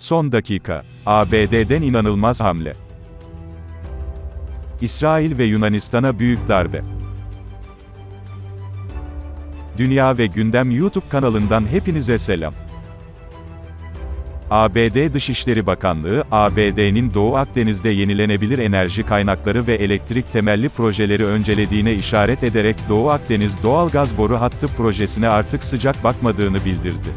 Son dakika. ABD'den inanılmaz hamle. İsrail ve Yunanistan'a büyük darbe. Dünya ve Gündem YouTube kanalından hepinize selam. ABD Dışişleri Bakanlığı, ABD'nin Doğu Akdeniz'de yenilenebilir enerji kaynakları ve elektrik temelli projeleri öncelediğine işaret ederek Doğu Akdeniz doğalgaz boru hattı projesine artık sıcak bakmadığını bildirdi.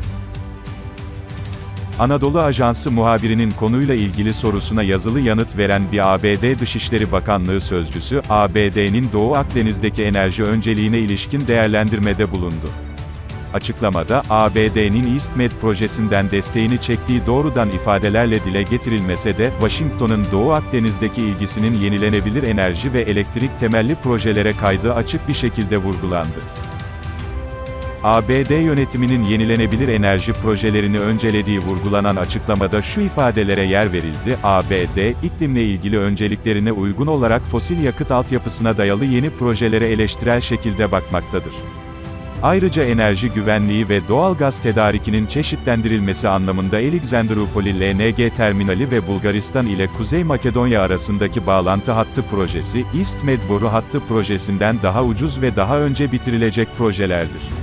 Anadolu Ajansı muhabirinin konuyla ilgili sorusuna yazılı yanıt veren bir ABD Dışişleri Bakanlığı sözcüsü, ABD'nin Doğu Akdeniz'deki enerji önceliğine ilişkin değerlendirmede bulundu. Açıklamada, ABD'nin EastMed projesinden desteğini çektiği doğrudan ifadelerle dile getirilmese de, Washington'un Doğu Akdeniz'deki ilgisinin yenilenebilir enerji ve elektrik temelli projelere kaydığı açık bir şekilde vurgulandı. ABD yönetiminin yenilenebilir enerji projelerini öncelediği vurgulanan açıklamada şu ifadelere yer verildi, ABD, iklimle ilgili önceliklerine uygun olarak fosil yakıt altyapısına dayalı yeni projelere eleştirel şekilde bakmaktadır. Ayrıca enerji güvenliği ve doğal gaz tedarikinin çeşitlendirilmesi anlamında Alexandroupoli LNG terminali ve Bulgaristan ile Kuzey Makedonya arasındaki bağlantı hattı projesi, EastMed boru hattı projesinden daha ucuz ve daha önce bitirilecek projelerdir.